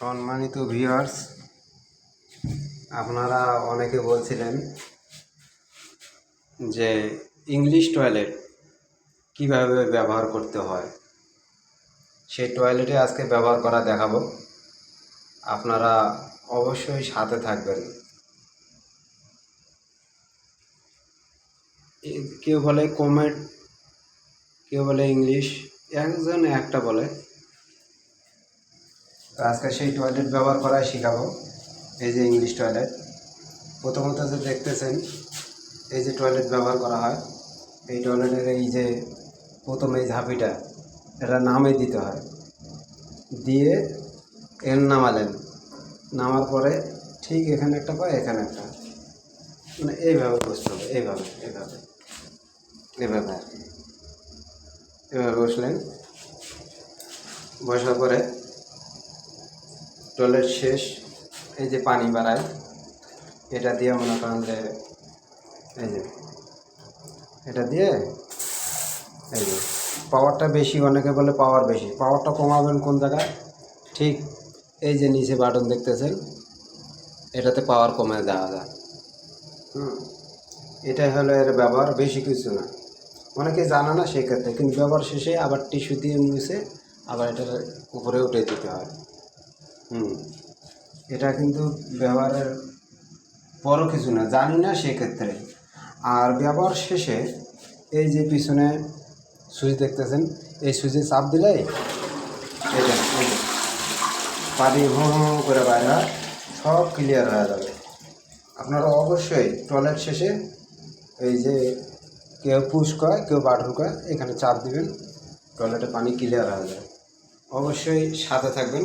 সম্মানিত ভিউয়ার্স আপনারা অনেকে বলছিলেন যে ইংলিশ টয়লেট কীভাবে ব্যবহার করতে হয়? সেই টয়লেটে আজকে ব্যবহার করা দেখাবো। আপনারা অবশ্যই সাথে থাকবেন। কেউ বলে কোমেট কেউ বলে ইংলিশ একজন একটা বলে। আজকে সেই টয়লেট ব্যবহার করাই শেখাবো, এই যে ইংলিশ টয়লেট প্রথমত যে দেখতেছেন, এই যে টয়লেট ব্যবহার করা হয়, এই টয়লেটের এই যে প্রথম এই ঝাঁপিটা, এটা নামে দিতে হয়। দিয়ে এর নামালেন। নামার পরে ঠিক এখানে একটা পায় এখানে একটা। মানে এইভাবে বসতে হবে, এইভাবে এইভাবে এভাবে আর কি। এভাবে বসলেন। বসার পরে টয়লেট শেষ, এই যে পানি বাড়ায়, এটা দিয়ে মনে করেন যে, এই যে, এটা দিয়ে, এই যে পাওয়ারটা বেশি, অনেকে বলে পাওয়ার বেশি। পাওয়ারটা কমাবেন কোন জায়গায়? ঠিক এই যে নিচে বাটন দেখতেছেন, এটাতে পাওয়ার কমে দেওয়া যায়। হুম, এটাই হলো এর ব্যবহার, বেশি কিছু না। অনেকে জানে না সেক্ষেত্রে, কিন্তু ব্যবহার শেষে আবার টিস্যু দিয়ে মুছে, আবার এটার উপরে উঠে দিতে হয়। এটা কিন্তু ব্যবহারের বড় কিছু না, জানি না সেক্ষেত্রে আর ব্যবহার শেষে এই যে পিছনে সুইচ দেখতেছেন, এই সুইচে চাপ দিলে এটা পানি হো করে বাইরে সব ক্লিয়ার হয়ে যাবে। আপনারা অবশ্যই টয়লেট শেষে এই যে কেউ পুশ করে, কেউ বাটন করে এখানে চাপ দিবেন টয়লেটে পানি ক্লিয়ার হয়ে যাবে। অবশ্যই সাথে থাকবেন।